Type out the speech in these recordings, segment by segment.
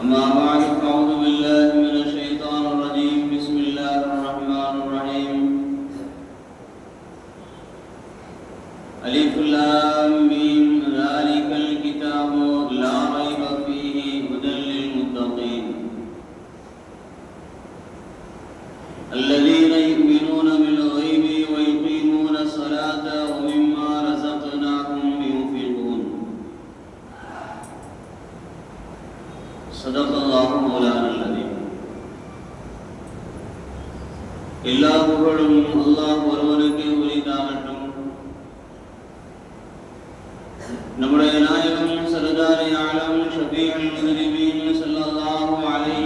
أما بعد فأعوذ بالله നമ്മുടെ നായകൻ സർദാർ ആലം ഷഫീഉൽ മുദ്രിബീൻ സല്ലല്ലാഹു അലൈഹി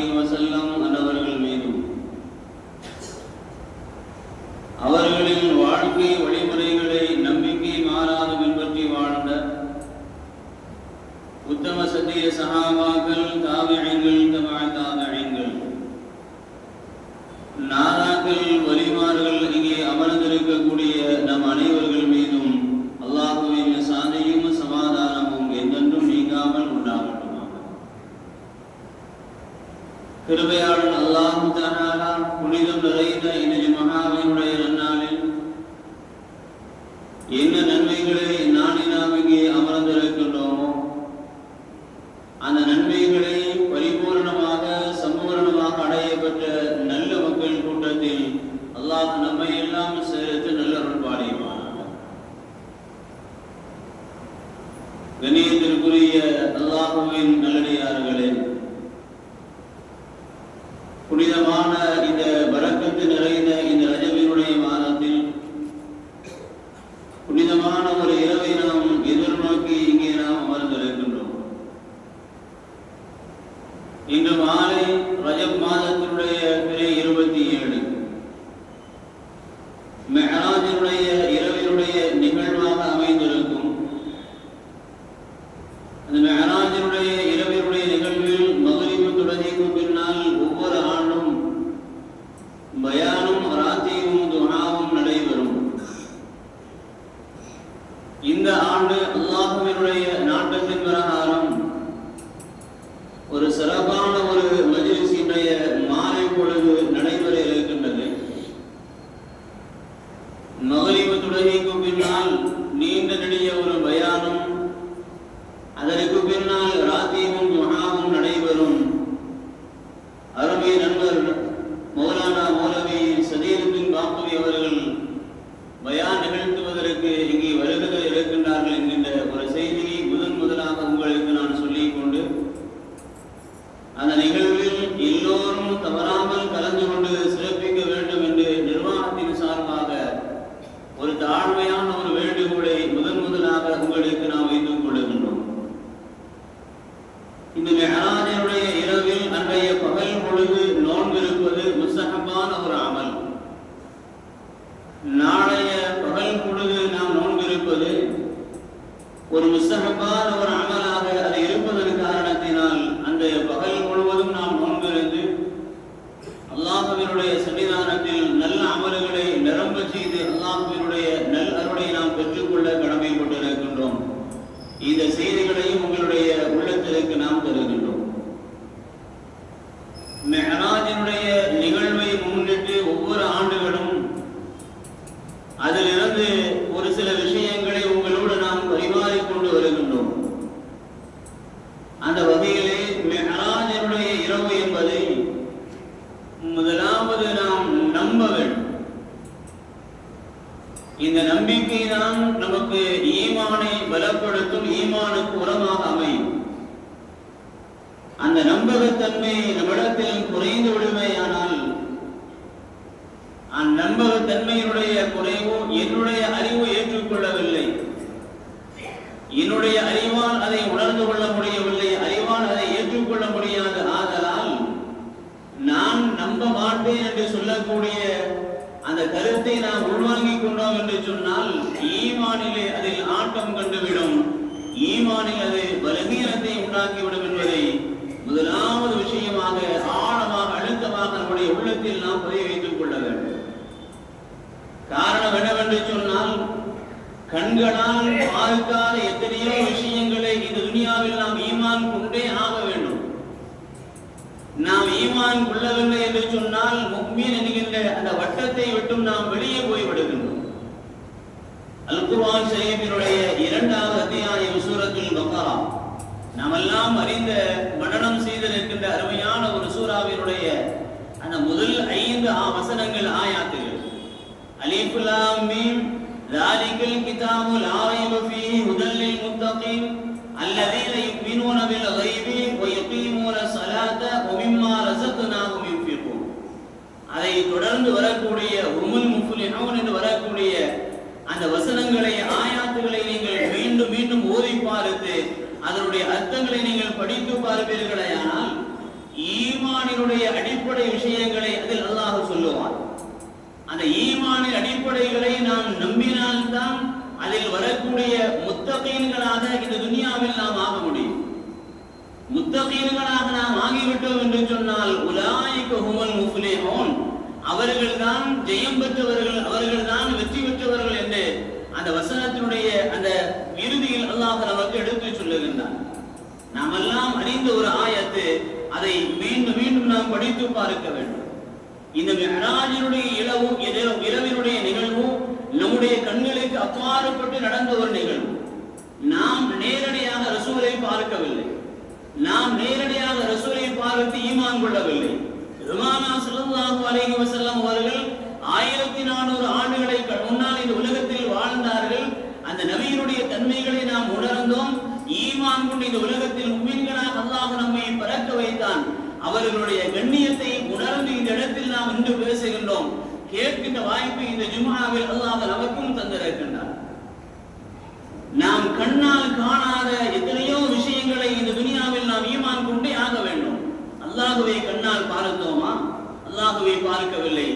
உள்ளத்தில் நல்ல அமல்களை நிரம்ப செய்து எல்லாம் நல் அருளை நாம் பெற்றுக்கொள்ள கடமைப்பட்டிருக்கின்றோம். இந்த செய்திகளை கண்களால் பார்க்காத எத்தனையோ விஷயங்களை இந்த துனியாவில் நாம் ஈமான் கொண்டே ஆக வேண்டும். நாம் ஈமான் கொள்ளவில்லை என்று சொன்னால் முக்மீன் என்கின்ற அந்த வட்டத்தை விட்டும் நாம் வெளியே போய் விடுகின்றோம். அல் குர்ஆன் ஷரீஃபினுடைய இரண்டாவது அத்தியாயம் சூரத்துல் பக்ரா நாமெல்லாம் அறிந்த மனனம் செய்திருக்கின்ற அருமையான ஒரு சூறாவினுடைய அந்த முதல் ஐந்து ஆ- வசனங்கள் ஆயாத்துகள். அலிஃப் லாம் மீம் ذلك الكتاب لا ريب فيه هدى للمتقين الذين يؤمنون بالغيب ويقيمون الصلاة ومما رزقناهم ينفقون. அதை தொடர்ந்து வரக்கூடிய உமுல் முஃபுலிஹூன் என்று வரக்கூடிய அந்த வசனங்களை ஆயாத்துகளை நீங்கள் மீண்டும் மீண்டும் ஓதி பார்த்து அதனுடைய அர்த்தங்களை நீங்கள் படித்து பார்ப்பீர்களேயானால் ஈமானினுடைய அடிப்படை விஷயங்களை அதில் அல்லாஹ் சொல்லுவான். அந்த ஈமானின் அடிப்படைகளை நாம் நம்பின நம்பினால்தான் அதில் வரக்கூடிய முத்தகீன்களாக இந்த துனியாவில் நாம் ஆக முடியும். முத்தகீன்களாக நாம் ஆகிவிட்டோம் என்று சொன்னால் உலாய்க்கு ஹுமல் முஃபுலேஹோன். அவர்கள் தான் ஜெயம் பெற்றவர்கள் அவர்கள் தான் வெற்றி பெற்றவர்கள் என்று அந்த வசனத்தினுடைய அந்த இறுதியில் அல்லாஹ் நமக்கு எடுத்து சொல்லுகின்றான். நாம் எல்லாம் அறிந்த ஒரு ஆயத்து அதை மீண்டும் மீண்டும் நாம் படித்து பார்க்க வேண்டும். இந்த மெஹராஜினுடைய இளவு இரவினுடைய நிகழ்வும் நம்முடைய கண்களுக்கு அப்பாறுபட்டு நடந்த ஒரு நிகழ்வு. நாம் நேரடியாக ரசூலை பார்க்கவில்லை. நாம் நேரடியாக ரசூலை பார்த்து ஈமான் கொள்ளவில்லை. ருமானா ஸல்லல்லாஹு அலைஹி வஸல்லம் அவர்கள் ஆயிரத்தி நானூறு ஆண்டுகளை க- முன்னால் இந்த உலகத்தில் வாழ்ந்தார்கள். அந்த நபியினுடைய தன்மைகளை நாம் உணர்ந்தோம். ஈமான் கொண்டு இந்த உலகத்தில் மும்மின்களாக அல்லாஹ் நம்மை பறக்க வைத்தான். அவர்களுடைய கண்ணியத்தை உணர்ந்து இந்த இடத்தில் நாம் இன்று பேசுகின்றோம். கேட்கின்ற வாய்ப்பு இந்த ஜும்ஆவில் அல்லாஹ் நமக்கும் தந்திருக்கின்றார். நாம் கண்ணால் காணாத எத்தனையோ விஷயங்களை இந்த துனியாவில் நாம் ஈமான் கொண்டே ஆக வேண்டும். அல்லாஹுவை கண்ணால் பார்த்தோமா? அல்லாஹுவை பார்க்கவில்லை.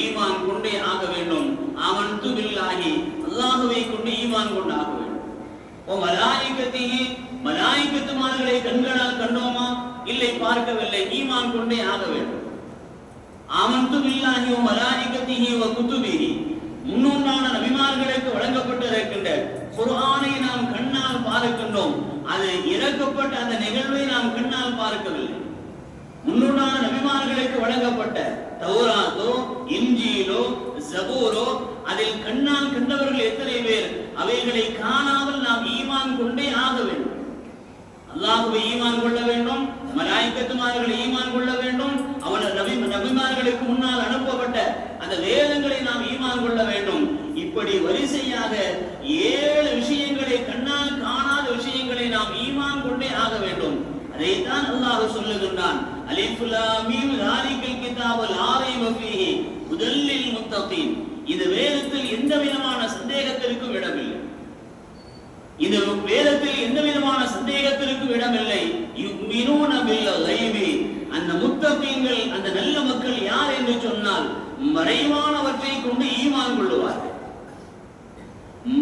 ஈமான் கொண்டே ஆக வேண்டும். அவன் பில்லாஹி. அல்லாஹுவை கொண்டு ஈமான் கொண்டு ஆக வேண்டும். ஓ மலாயிக்கத்திஹி மலாயிக்கத்துமார்களை கண்களால் கண்டோமா? இல்லை பார்க்கவில்லை. ஈமான் கொண்டே ஆக வேண்டும். ஆமந்து பில்லாஹி வ மலாயிகத்திஹி வ குதுபிஹி முன்னோண்டான நபிமார்களுக்கு வழங்கப்பட்டிருக்கின்ற குர்ஆனை நாம் கண்ணால் பார்க்கின்றோம். அது இறக்கப்பட்ட அந்த நிகழ்வை நாம் கண்ணால் பார்க்கவில்லை. முன்னோடான நபிமார்களுக்கு வழங்கப்பட்ட தௌராத்தோ இஞ்சியிலோ ஜபூரோ அதில் கண்ணால் கண்டவர்கள் எத்தனை பேர்? அவைகளை காணாமல் நாம் ஈமான் கொண்டே ஆக வேண்டும். அல்லாஹுவை ஈமான் கொள்ள வேண்டும் மலாய்க்கத்துமார்களை ஈமான் கொள்ள வேண்டும் நபிமார்களுக்கு முன்னால் அனுப்பப்பட்ட அந்த வேதங்களை நாம் ஈமான் கொள்ள வேண்டும். இப்படி வரிசையாக ஏழு விஷயங்களை கண்ணால் காணாத விஷயங்களை நாம் ஈமான் கொண்டே ஆக வேண்டும். அதைத்தான் அல்லாஹ் சொல்லுகின்றான். அலிஃப் லாம் மீம் ஸாலிகல் கிதாபு லா ரைப ஃபீஹி ஹுதல்லில் முத்தகீன். இந்த வேதத்தில் எந்த விதமான சந்தேகத்திற்கும் இடமில்லை. இந்த வேதத்தில் எந்த விதமான சந்தேகத்திற்கும் இடமில்லை. யுக்மினூன பில் கைபி. அந்த முத்தகீன்கள் அந்த நல்ல மக்கள் யார் என்று சொன்னால் மறைவானவற்றை கொண்டு ஈமான் கொள்ளுவார்கள்.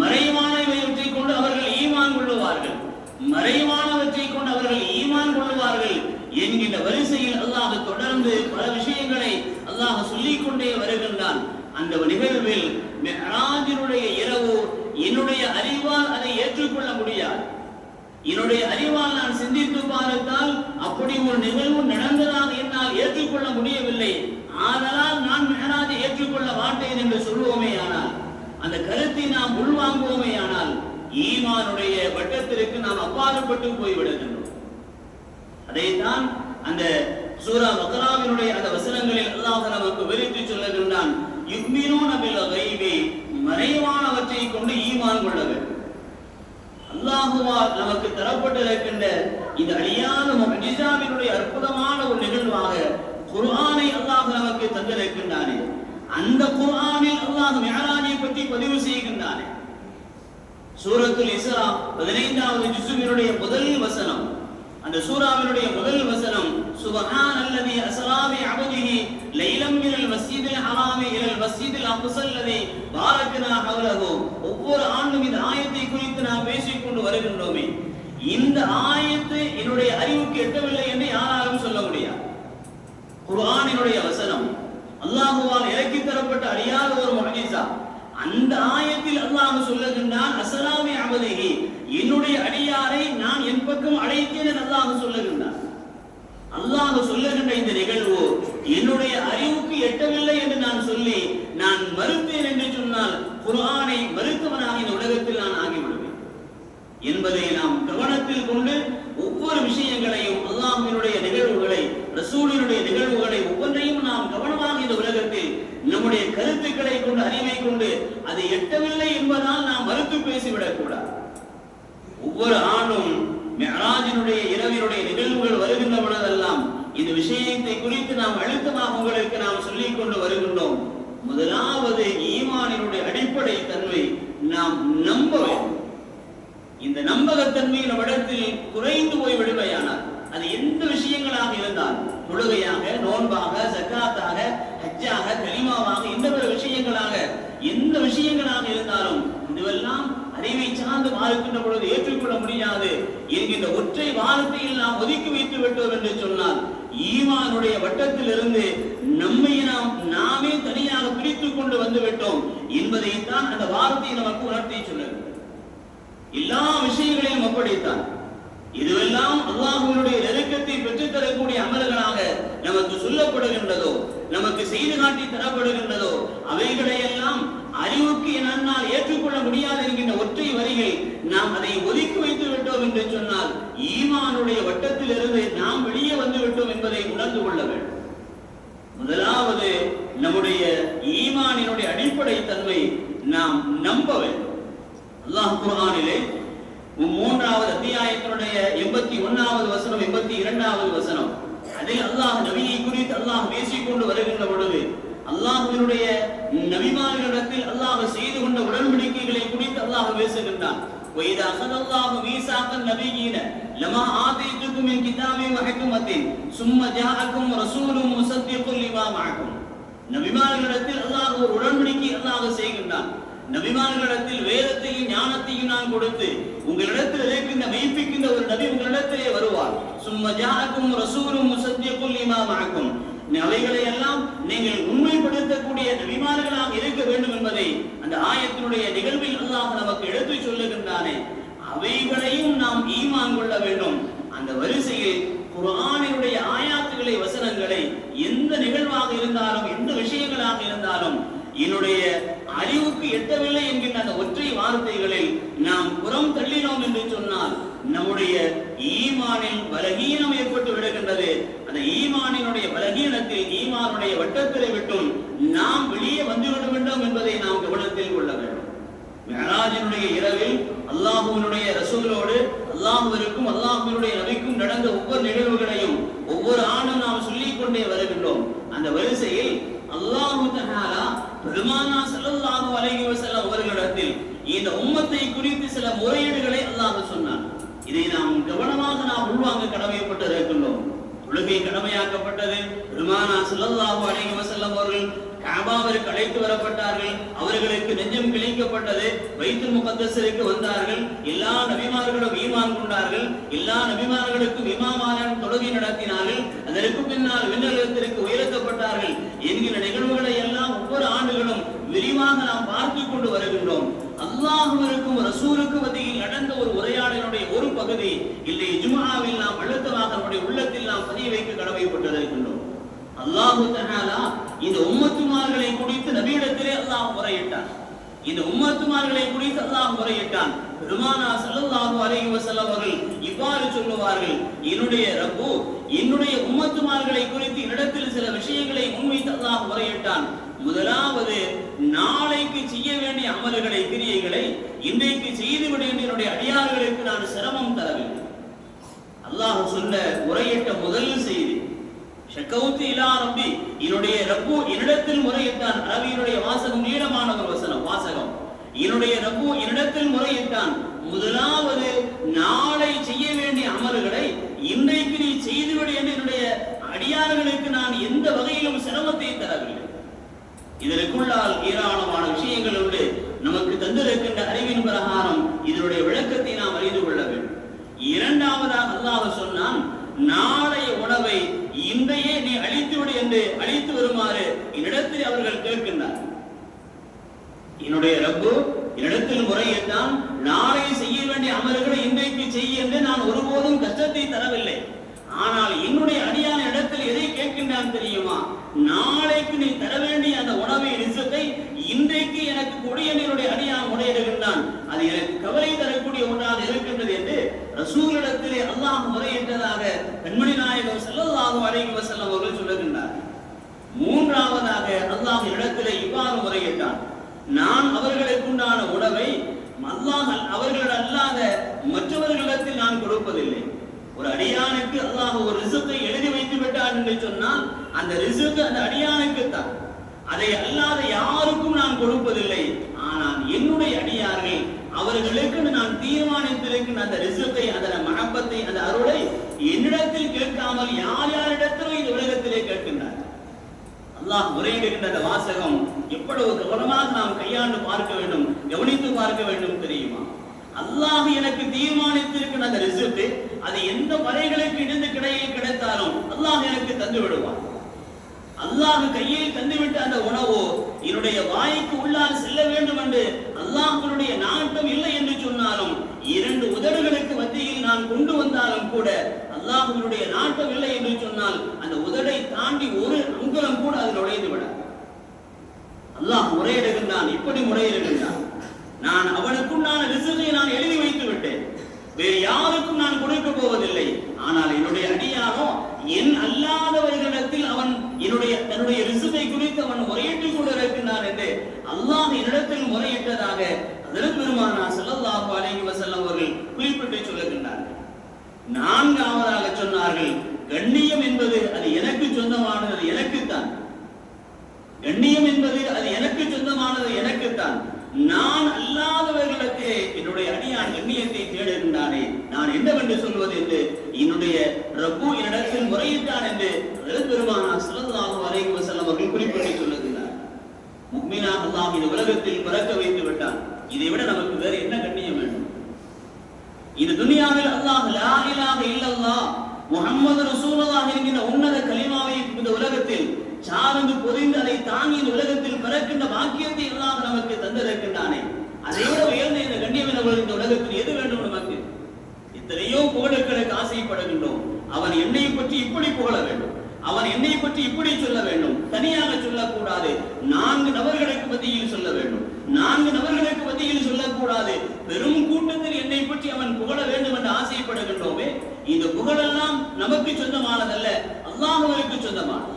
மறைவானவற்றை கொண்டு அவர்கள் ஈமான் கொள்ளுவார்கள். மறைவானவற்றை கொண்டு அவர்கள் ஈமான் கொள்ளுவார்கள் என்கின்ற வரிசையில் அல்லாஹ் தொடர்ந்து பல விஷயங்களை அல்லாஹ் சொல்லிக் கொண்டே வருகின்றான். அந்த நிகழ்வில் இரவு என்னுடைய அறிவால் அதை ஏற்றுக்கொள்ள முடியாது என்னுடைய அறிவால் நான் சிந்தித்து பார்த்தால் அப்படி ஒரு நிகழ்வு நடந்ததாக என்னால் ஏற்றுக்கொள்ள முடியவில்லை. ஆதலால் நான் மெஹராஜை ஏற்றுக்கொள்ள மாட்டேன் என்று சொல்வோமே ஆனால் அந்த கருத்தை நாம் உள்வாங்குவோமே ஆனால் ஈமானுடைய வட்டத்திற்கு நாம் அப்பாறுபட்டு போய்விடுகின்றோம் அதைத்தான் அந்த சூரா பக்ராவினுடைய அந்த வசனங்களில் அல்லாஹ் நமக்கு விரித்து சொல்லுகின்றான் இவ்வினோ பில் மறைவானவற்றை கொண்டு ஈமான் கொள்ள வேண்டும் அல்லாஹுவால் நமக்கு தரப்பட்டிருக்கின்ற இந்த அழியான முஜிசாவினுடைய அற்புதமான ஒரு நிகழ்வாக குர்ஆனை அல்லாஹ் நமக்கு தந்திருக்கின்றானே. அந்த குர்ஆனில் அல்லாஹ் மிஹராஜை பற்றி பதிவு செய்கின்றானே. சூரத்துல் இஸ்ரா பதினைந்தாவது ஜிசுவினுடைய முதல் வசனம். அந்த சூராவினுடைய முதல் வசனம் சுபஹான் அல்லதி அஸ்ரா அபதிஹி லைலம் மினல் மஸ்ஜிதில் ஹராமி இலல் மஸ்ஜிதில் அக்ஸல்லதி பாரக்னா ஹவ்லஹு. ஒவ்வொரு ஆண்டும் இந்த ஆயத்தை குறித்து நாம் பேசிக்கொண்டு வருகின்றோமே. இந்த ஆயத்து என்னுடைய அறிவுக்கு எட்டவில்லை என்று யாராலும் சொல்ல முடியாது. குர்ஆனினுடைய வசனம் அல்லாஹுவால் இறக்கி தரப்பட்ட அறியாத ஒரு முஅஜிசா அந்த ஆயத்தில் அல்லாஹ் சொல்லுகின்றான் அஸ்ஸலாமி அபதிஹி என்னுடைய அடியாரை நான் என் பக்கம் அழைத்தேன் அல்லாஹ் சொல்லுகின்றான். அல்லாஹ் சொல்லுகின்ற இந்த நிகழ்வு என்னுடைய அறிவுக்கு எட்டவில்லை என்று நான் சொல்லி நான் மறுத்தேன் என்று சொன்னால் குரானை மறுத்தவனாக இந்த உலகத்தில் நான் ஆகிவிடுவேன். என்பதை நாம் கவனத்தில் கொண்டு ஒவ்வொரு விஷயங்களையும் அல்லாஹினுடைய நிகழ்வுகளை ரசூலினுடைய நிகழ்வுகளை ஒவ்வொன்றையும் நாம் கவனமாக இந்த உலகத்தில் நம்முடைய கருத்துக்களை கொண்டு அறிவை கொண்டு அது எட்டவில்லை என்பதால் நாம் மறுத்து பேசிவிடக் கூடாது ஒவ்வொரு ஆண்டும் மெஹராஜினுடைய இரவினுடைய நிகழ்வுகள் வருகின்ற பொழுதெல்லாம் இந்த விஷயத்தை குறித்து நாம் அழுத்தமாக உங்களுக்கு நாம் சொல்லிக் கொண்டு வருகின்றோம். முதலாவது ஈமானினுடைய அடிப்படை தன்மை நாம் நம்ப வேண்டும். இந்த நம்பகத்தன்மை நம்மிடத்தில் குறைந்து போய் விடுமையானால் அது எந்த விஷயங்களாக இருந்தால் தொழுகையாக நோன்பாக சக்காத்தாக ஹஜ்ஜாக கலிமாவாக இந்த பிற விஷயங்களாக எந்த விஷயங்களாக இருந்தாலும் இதுவெல்லாம் அறிவை சார்ந்து வாழ்க்கின்ற பொழுது ஏற்றுக்கொள்ள முடியாது என்கின்ற ஒற்றை வாரத்தையில் நாம் ஒதுக்கி வைத்து விட்டோம் என்று சொன்னால் ஈமானுடைய வட்டத்திலிருந்து நம்மை நாம் நாமே தனியாக பிரித்துக் கொண்டு வந்து விட்டோம் என்பதைத்தான் அந்த வார்த்தை நமக்கு உணர்த்தி சொல்லுகிறது எல்லா விஷயங்களையும் அப்படித்தான் இதுவெல்லாம் அல்லாஹுடைய நெருக்கத்தை பெற்றுத் தரக்கூடிய அமல்களாக நமக்கு சொல்லப்படுகின்றதோ நமக்கு செய்து காட்டி தரப்படுகின்றதோ அவைகளையெல்லாம் அறிவுக்கு என்னால் ஏற்றுக்கொள்ள முடியாது என்கின்ற ஒற்றை வரிகள் நாம் அதை ஒதுக்கி வைத்து விட்டோம் என்று சொன்னால் ஈமானுடைய வட்டத்திலிருந்து நாம் வெளியே வந்து விட்டோம் என்பதை உணர்ந்து கொள்ள வேண்டும். முதலாவது நம்முடைய ஈமானினுடைய அடிப்படை தன்மை நாம் நம்ப வேண்டும். அல்லாஹ் குரானிலே மூன்றாவது அத்தியாயத்தினுடைய எண்பத்தி ஒன்னாவது வசனம் எண்பத்தி இரண்டாவது வசனம் அதில் அல்லாஹ் நபியை குறித்து அல்லாஹ் பேசிக்கொண்டு வருகின்ற பொழுது அல்லாஹ்வினுடைய நபிமார்களிடத்தில் அல்லாஹ் செய்து கொண்ட உடன்படிக்கைகளை குறித்து அல்லாஹ் பேசுகின்றான் وإذا أخذ الله ميثاق النبيين لما آتيتكم من كتاب وحكمة ثم جاءكم رسول مصدق لما معكم நபிமார்களிடத்தில் அல்லாஹ் ஒரு உடன்படிக்கை அல்லாஹ் செய்கின்றான் நபிமார்களிடத்தில் வேதத்தையும் ஞானத்தையும் நான் கொடுத்து உங்களிடத்தில் இருக்கின்ற மெய்ப்பிக்கின்ற ஒரு நபி உங்களிடத்திலே வருவார் சும்ம ஜாக்கும் ரசூலும் முசத்தியக்குல் இமாமாக்கும் அவைகளை எல்லாம் நீங்கள் உண்மைப்படுத்தக்கூடிய நபிமார்களாக இருக்க வேண்டும் என்பதை அந்த ஆயத்தினுடைய நிகழ்வில் அல்லாஹ் நமக்கு எடுத்து சொல்லுகின்றானே. அவைகளையும் நாம் ஈமான் கொள்ள வேண்டும். அந்த வரிசையில் குரானினுடைய ஆயாத்துகளை வசனங்களை எந்த நிகழ்வாக இருந்தாலும் எந்த விஷயங்களாக இருந்தாலும் என்னுடைய அறிவுக்கு எட்டவில்லை என்கின்ற அந்த ஒற்றை வார்த்தைகளில் நாம் புறம் தள்ளினோம் என்று சொன்னால் நம்முடைய ஈமானில் பலகீனம் ஏற்பட்டு விடுகின்றது. அந்த ஈமானினுடைய பலகீனத்தில் ஈமானுடைய வட்டத்திலே விட்டும் நாம் வெளியே வந்துவிட வேண்டும் என்பதை நாம் கவனத்தில் கொள்ள வேண்டும். மெஹராஜினுடைய இரவில் அல்லாஹுவினுடைய ரசூலோடு அல்லாஹுவருக்கும் அல்லாஹுவினுடைய நபிக்கும் நடந்த ஒவ்வொரு நிகழ்வுகளையும் ஒவ்வொரு ஆண்டும் நாம் சொல்லிக் கொண்டே வருகின்றோம். அந்த வரிசையில் அல்லாஹு தஆலா பெருமானா ஸல்லல்லாஹு அலைஹி வஸல்லம் அவர்களிடத்தில் இந்த உம்மத்தை குறித்து சில முறையீடுகளை அல்லாஹ் சொன்னார் இதை நாம் கவனமாக நாம் உள்வாங்க கடமைப்பட்டிருக்கின்றோம். தொழுகை கடமையாக்கப்பட்டது. பெருமானா ஸல்லல்லாஹு அலைஹி வஸல்லம் அவர்கள் காபாவிற்கு அழைத்து வரப்பட்டார்கள். அவர்களுக்கு நெஞ்சம் கிழிக்கப்பட்டது. வைத்து முகத்தசருக்கு வந்தார்கள். எல்லா நபிமார்களும் ஈமான் கொண்டார்கள். எல்லா நபிமார்களுக்கும் இமாமான தொழுகை நடத்தினார்கள். அதற்கு பின்னால் விண்ணகத்திற்கு உயர்த்தப்பட்டார்கள். என்கிற நிகழ்வுகளை எல்லாம் ஒவ்வொரு ஆண்டுகளும் விரிவாக நாம் பார்த்து கொண்டு வருகின்றோம். அல்லாஹுவிற்கும் ரசூலுக்கும் மத்தியில் நடந்த ஒரு உரையாடலுடைய ஒரு பகுதி இல்லை ஜுமாவில் நாம் அழுத்தமாக நம்முடைய உள்ளத்தில் நாம் பதிய வைக்க கடமைப்பட்டிருக்கின்றோம் அல்லாஹு தஆலா இந்த உம்மத்துமார்களை குறித்து நபியிடத்திலே அல்லாஹ் முறையிட்டான். இந்த உம்மத்துமார்களை குறித்து அல்லாஹ் முறையிட்டான். பெருமானா ஸல்லல்லாஹு அலைஹி வஸல்லம் அவர்கள் இவ்வாறு சொல்லுவார்கள் என்னுடைய ரப்பு என்னுடைய உம்மத்துமார்களை குறித்து என்னிடத்தில் சில விஷயங்களை முன்வைத்து அல்லாஹ் முறையிட்டான். முதலாவது நாளைக்கு செய்ய வேண்டிய அமல்களை கிரியைகளை இன்றைக்கு செய்துவிட என்னுடைய அடியார்களுக்கு நான் சிரமம் தரவில்லை. அல்லாஹ் சொன்ன முறையிட்ட முதல் செய்தி ஷக்கவுத்து இலா ரப்பி. என்னுடைய ரப்பு என்னிடத்தில் முறையிட்டான். அரபியினுடைய வாசகம் நீளமான ஒரு வசனம் வாசகம். என்னுடைய ரப்பு என்னிடத்தில் முறையிட்டான் முதலாவது நாளை செய்ய வேண்டிய அமல்களை இன்றைக்கு நீ செய்துவிடு என்று என்னுடைய அடியார்களுக்கு நான் எந்த வகையிலும் சிரமத்தை தரவில்லை இதற்குள்ளால் ஏராளமான விஷயங்கள் உண்டு நமக்கு தந்திருக்கின்ற அறிவின் பிரகாரம் இதனுடைய விளக்கத்தை நாம் அறிந்து கொள்ள வேண்டும் இரண்டாவதாக அல்லாஹ் சொன்னான் நாளைய உணவை இன்றையே நீ அழித்து விடு என்று அழித்து வருமாறு என்னிடத்தில் அவர்கள் கேட்கின்றார் என்னுடைய ரப்பு என்னிடத்தில் முறையிட்டான் நாளை செய்ய வேண்டிய அமல்களை இன்றைக்கு செய்ய என்று நான் ஒருபோதும் கஷ்டத்தை தரவில்லை ஆனால் என்னுடைய அடியான இடத்தில் எதை கேட்கின்றான் தெரியுமா நாளைக்கு நீ தர வேண்டிய அந்த உணவை ரிசத்தை இன்றைக்கு எனக்கு கொடிய என்னுடைய அடியான் அது எனக்கு கவலை தரக்கூடிய ஒன்றாக இருக்கின்றது என்று ரசூலிடத்திலே அல்லாஹ் முறையிட்டதாக கண்மணி நாயகம் ஸல்லல்லாஹு அலைஹி வஸல்லம் அவர்கள் சொல்லுகின்றார் மூன்றாவதாக அல்லாஹ் இடத்திலே இவ்வாறு முறையிட்டான். நான் அவர்களுக்கு உண்டான உணவை அல்லாஹ் அவர்கள் அல்லாத மற்றவர்களிடத்தில் நான் கொடுப்பதில்லை. ஒரு அடியானுக்கு அல்லாஹ் ஒரு ரிசுக்கை எழுதி வைத்து விட்டார் என்று சொன்னால் அந்த ரிசுக்கு அந்த அடியானுக்கு தான் அதை அல்லாத யாருக்கும் நான் கொடுப்பதில்லை. ஆனால் என்னுடைய அடியார்கள் அவர்களுக்கு நான் தீர்மானித்திருக்கின்ற அந்த ரிசத்தை அந்த மகப்பத்தை அந்த அருளை என்னிடத்தில் கேட்காமல் யார் யாரிடத்திலும் இந்த உலகத்திலே கேட்கின்றார். அல்லாஹ் உரையிடுகின்ற அந்த வாசகம் எவ்வளவு கவனமாக நாம் கையாண்டு பார்க்க வேண்டும் கவனித்து பார்க்க வேண்டும் தெரியுமா? அல்லாஹ் எனக்கு தீர்மானித்திருக்கிற அந்த ரிசல்ட் அது எந்த வரைகளுக்கு இணைந்து கிடையில் கிடைத்தாலும் அல்லாஹ் எனக்கு தந்து விடுவான் அல்லாஹ் கையில் தந்துவிட்ட அந்த உணவோ என்னுடைய வாய்க்கு உள்ளால் செல்ல வேண்டும் என்று அல்லாஹனுடைய நாட்டம் இல்லை என்று சொன்னாலும் இரண்டு உதடுகளுக்கு மத்தியில் நான் கொண்டு வந்தாலும் கூட அல்லாஹனுடைய நாட்டம் இல்லை என்று சொன்னால் அந்த உதடை தாண்டி ஒரு அங்குலம் கூட அது நுழைந்து விட அல்லாஹ் முறையிடுகின்றான் இப்படி முறையிடுகின்றான். நான் அவனுக்குண்டான ரிசல்ட்டை நான் எழுதி வைத்து விட்டேன் வேறு யாருக்கும் நான் கொடுக்க போவதில்லை. ஆனால் என்னுடைய அடியாரோ என் அல்லாதவர்களிடத்தில் அவன் என்னுடைய தன்னுடைய ரிசுவை குறித்து அவன் முறையிட்டுக் கொண்டிருக்கின்றான் என்று அல்லாஹ் என்னிடத்தில் முறையிட்டதாக அதிலும் பெருமானா செல்லல்லாஹு அலைஹி வசல்லம் அவர்கள் குறிப்பிட்டு சொல்லுகின்றார்கள். நான்காவதாக சொன்னார்கள் கண்ணியம் என்பது அது எனக்கு சொந்தமானது அது எனக்குத்தான். கண்ணியம் என்பது அது எனக்கு சொந்தமானது எனக்குத்தான். நான் அல்லாதவர்களுக்கு என்னுடைய அடியான் கண்ணியத்தை தேடுகின்றானே நான் என்னவென்று சொல்வது என்று என்னுடைய ரப்பு என்னிடத்தில் முறையிட்டான் என்று பெருமானா சிறந்ததாக வரைக்கும் வஸல்லம் அவர்கள் குறிப்பிட்டு சொல்லுகிறார் முக்மினா அல்லாஹ் இந்த உலகத்தில் பிறக்க வைத்து விட்டான். இதை விட நமக்கு வேறு என்ன கண்ணியம் வேண்டும்? இந்த துனியாவில் அல்லாஹ் லா இலாஹ இல்லல்லாஹ் முஹம்மது ரசூலுல்லாஹ் என்கிற உன்னத கலிமாவை இந்த உலகத்தில் சார்ந்து பொதிந்து அதை தாங்கி இந்த உலகத்தில் பிறக்கின்ற பாக்கியத்தை அல்லாஹ் நமக்கு தந்திருக்கின்றானே. அதை விட உயர்ந்த இந்த கண்ணியமினவர்கள் இந்த உலகத்தில் எது வேண்டும் நமக்கு எத்தனையோ புகழுக்களுக்கு ஆசைப்படுகின்றோம் அவன் என்னை பற்றி இப்படி புகழ அவர் என்னை பற்றி இப்படி சொல்ல வேண்டும். தனியாக சொல்லக்கூடாது. நான்கு நபர்களுக்கு மத்தியில் சொல்ல வேண்டும். நான்கு நபர்களுக்கு மத்தியில் சொல்லக்கூடாது. பெரும் கூட்டத்தில் என்னை பற்றி அவன் புகழ வேண்டும் என்று ஆசைப்படுகின்றோமே இந்த புகழெல்லாம் நமக்கு சொந்தமானதல்ல. அல்லாஹுவிற்கு சொந்தமானது.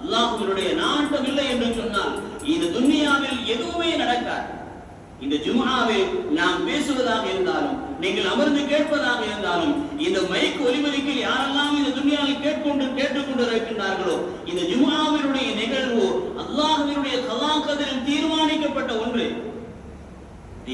அல்லாஹுவினுடைய நாட்டம் இல்லை என்று சொன்னால் இந்த துன்யாவில் எதுவுமே நடக்காது. இந்த ஜும்ஆவில் நாம் பேசுவதாக இருந்தாலும் நீங்கள் அமர்ந்து கேட்பதாக இருந்தாலும் இந்த மைக் ஒலிபரிப்பில் யாரெல்லாம் இந்த துன்யாவில் கேட்கொண்டு கேட்டுக்கொண்டு இருக்கின்றார்களோ இந்த ஜுமாவினுடைய நிகழ்வு அல்லாஹினுடைய கலாக்கதில் தீர்மானிக்கப்பட்ட ஒன்று.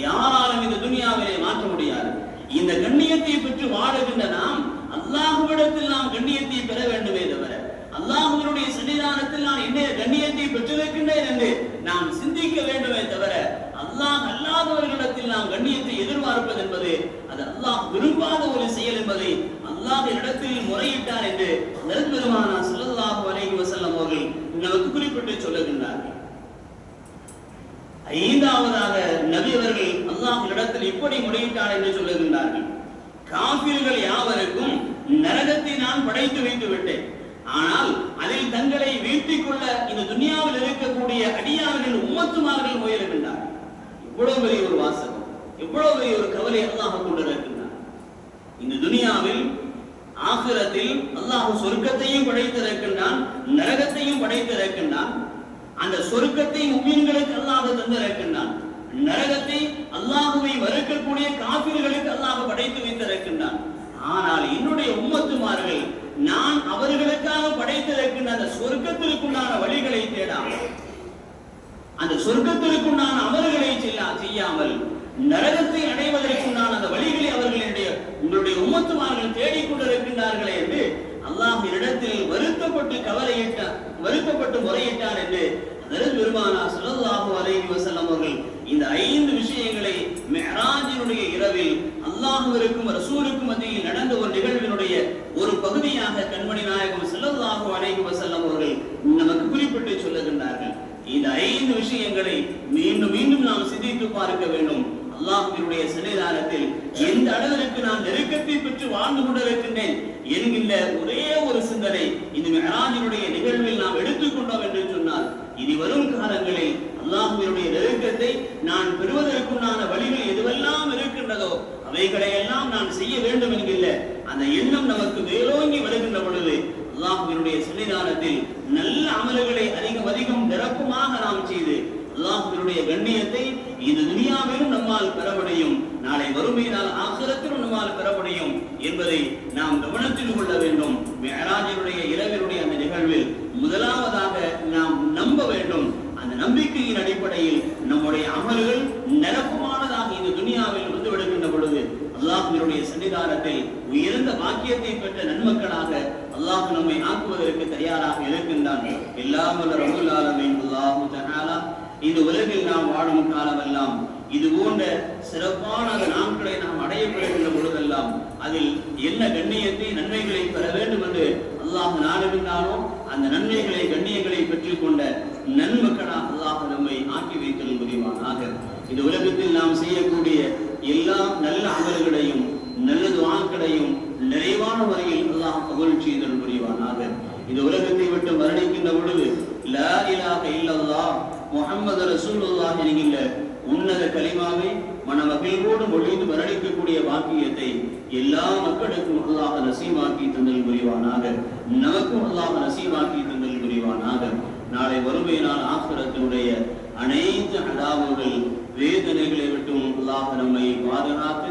யாராலும் இந்த துன்யாவிலே மாற்ற முடியாது. இந்த கண்ணியத்தை பெற்று வாழுகின்ற நாம் அல்லாஹுவிடத்தில் நாம் கண்ணியத்தை பெற வேண்டுமே தவிர அல்லாஹுவினுடைய சன்னிதானத்தில் நான் என்ன கண்ணியத்தை பெற்றிருக்கின்றேன் என்று நாம் சிந்திக்க வேண்டுமே தவிர அல்லாஹ் அல்லாதவர்கள் நாம் கண்ணியத்தை எதிர்பார்ப்பது என்பது அது அல்லாஹ் விரும்பாத ஒரு செயல் என்பதை அல்லாஹ் இடத்தில் முறையிட்டார் என்று நெருப்பெருமானா ஸல்லல்லாஹு அலைஹி வசல்லம் அவர்கள் நமக்கு குறிப்பிட்டு சொல்லுகின்றார்கள். ஐந்தாவதாக நபி அவர்கள் அல்லாஹ் இடத்தில் இப்படி முறையிட்டார் என்று சொல்லுகின்றார்கள். காபிர்கள் யாவருக்கும் நரகத்தை நான் படைத்து வைத்து விட்டேன். ஆனால் அதில் தங்களை வீழ்த்திக் கொள்ள இந்த துனியாவில் இருக்கக்கூடிய அடியார்கள் உம்மத்துமார்கள் முயலுகின்றார் இவ்வளவு பெரிய ஒரு வாசல். இவ்வளவு பெரிய ஒரு கவலை அல்லாஹ் கொண்டிருக்கின்றார் இந்த துனியாவில் ஆகிரத்தில் அல்லாஹ் சொர்க்கத்தையும் படைத்திருக்கின்றான் நரகத்தையும் படைத்திருக்கின்றான். அந்த சொர்க்கத்தை மும்மின்களுக்கு அல்லாஹ் தந்திருக்கின்றான். நரகத்தை அல்லாஹுவை மறுக்கக்கூடிய காபிர்களுக்கு அல்லாஹ் படைத்து வைத்திருக்கின்றான். ஆனால் என்னுடைய உம்மத்துமார்கள் நான் அவர்களுக்காக படைத்திருக்கின்ற அந்த சொர்க்கத்திற்குண்டான வழிகளை தேடாமல் அந்த சொர்க்கத்திற்குண்டான அமல்களை செய்யாமல் நரகத்தை அடைவதற்குண்டான அந்த வழிகளை அவர்களுடைய உங்களுடைய உமத்துமார்கள் தேடிக்கொண்டிருக்கின்றார்களே என்று அல்லாஹ் இடத்தில் வருத்தப்பட்டு கவலையிட்டார் வருத்தப்பட்டு முறையிட்டார் என்று அதற்கு பெருமானா ஸல்லல்லாஹு அலைஹி வஸல்லம் அவர்கள் இந்த ஐந்து விஷயங்களை மெஹராஜினுடைய இரவில் அல்லாஹுவிற்கும் ரசூலுக்கும் மத்தியில் நடந்த ஒரு நிகழ்வினுடைய ஒரு பகுதியாக கண்மணி நாயகம் ஸல்லல்லாஹு அலைஹி செல்லம் அவர்கள் நமக்கு குறிப்பிட்டு சொல்லுகின்றார்கள். இந்த ஐந்து விஷயங்களை மீண்டும் மீண்டும் நாம் சிந்தித்து பார்க்க வேண்டும். அல்லாஹ்வினுடைய சன்னிதானத்தில் எந்த அளவிற்கு நான் நெருக்கத்தை பெற்று வாழ்ந்து கொண்டிருக்கின்றேன் என்கின்ற ஒரே ஒரு சிந்தனை இந்த மெஹராஜினுடைய நிகழ்வில் நாம் எடுத்துக்கொண்டோம் என்று சொன்னால் இனி வரும் காலங்களில் அல்லாஹுவினுடைய நெருக்கத்தை நான் பெறுவதற்குண்டான வழிகள் எதுவெல்லாம் இருக்கின்றதோ அவைகளை எல்லாம் நான் செய்ய வேண்டும் என்கின்ற அந்த எண்ணம் நமக்கு மேலோங்கி வருகின்ற பொழுது அல்லாஹுவினுடைய சன்னிதானத்தில் நல்ல அமல்களை அதிகம் அதிகம் நிரப்பமாக நாம் செய்து அல்லாஹுவினுடைய கண்ணியத்தை இந்த துனியாவிலும் நம்மால் பெற முடியும். நாளை வறுமையினால் ஆசிரத்திலும் நம்மால் பெற முடியும் என்பதை நாம் கவனத்தில் கொள்ள வேண்டும். மேராஜனுடைய இரவினுடைய அந்த நிகழ்வில் முதலாவதாக நாம் நம்ப வேண்டும். அந்த நம்பிக்கையின் அடிப்படையில் நம்முடைய அமல்கள் நிரப்பமானதாக இந்த துனியாவில் வந்து விடுகின்ற பொழுது அல்லாஹினுடைய சன்னிதானத்தில் உயர்ந்த பாக்கியத்தை பெற்ற நன்மக்களாக அல்லாஹ் நம்மை ஆக்குவதற்கு தயாராக இருக்கின்றான். எல்லாமல்ல ரகுல் ஆலமின். அல்லாஹு தனாலா இந்த உலகில் நாம் வாழும் காலமெல்லாம் இது போன்ற சிறப்பான நாட்களை நாம் அடையப்படுகின்ற பொழுதெல்லாம் அதில் என்ன கண்ணியத்தை நன்மைகளை பெற வேண்டும் என்று அல்லாஹ் நாடுகின்றானோ அந்த நன்மைகளை கண்ணியங்களை பெற்றுக் கொண்ட நன்மக்களாக அல்லாஹ் நம்மை ஆக்கி வைத்தல் புரிவானாக இந்த உலகத்தில் நாம் செய்யக்கூடிய எல்லா நல்ல அமல்களையும் நல்ல துவாக்களையும் நிறைவான வரையில் அல்லாஹ் கபூல் செய்தல் புரிவானாக இந்த உலகத்தை விட்டு மரணிக்கின்ற பொழுது லா இலாஹ இல்லல்லாஹ் முஹம்மது ரசூலுல்லாஹ் என்கின்ற உன்னத கலிமாவை மனமகிழ்வோடு மொழிந்து மரணிக்கக்கூடிய வாக்கியத்தை எல்லா மக்களுக்கும் அல்லாஹ் நசீமாக்கி தந்தல் புரிவானாக நமக்கும் அல்லாஹ் நசீமாக்கி தந்தல் புரிவானாக நாளை வறுமை நாள் ஆசிரத்தினுடைய அனைத்து அடாவுகள் வேதனைகளை விட்டும் அல்லாஹ் நம்மை பாதுகாத்து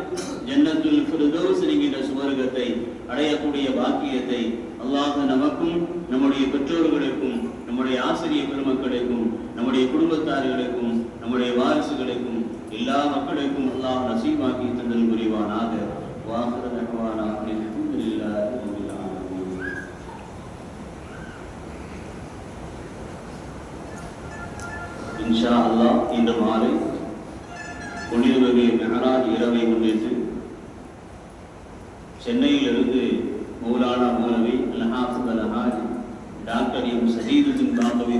ஜன்னத்துல் ஃபிர்தௌஸ் என்கிற சுவர்க்கத்தை அடையக்கூடிய பாக்கியத்தை அல்லாஹ் நமக்கும் நம்முடைய பெற்றோர்களுக்கும் நம்முடைய ஆசிரிய பெருமக்களுக்கும் நம்முடைய குடும்பத்தார்களுக்கும் நம்முடைய வாரிசுகளுக்கும் எல்லா மக்களுக்கும் அல்லாஹ் நசீமாக்கி தந்தல் புரிவானாக. வாகர நகவானாக இன்ஷா அல்லாஹ் இன்று மாலை மெஹராஜ் இரவை முன்னிட்டு சென்னையில் இருந்து மௌலானா மௌலவி அல்ஹாஃபு அல்ஹாஜ் டாக்டர் எம் சஜீதுதீன் தாந்தவி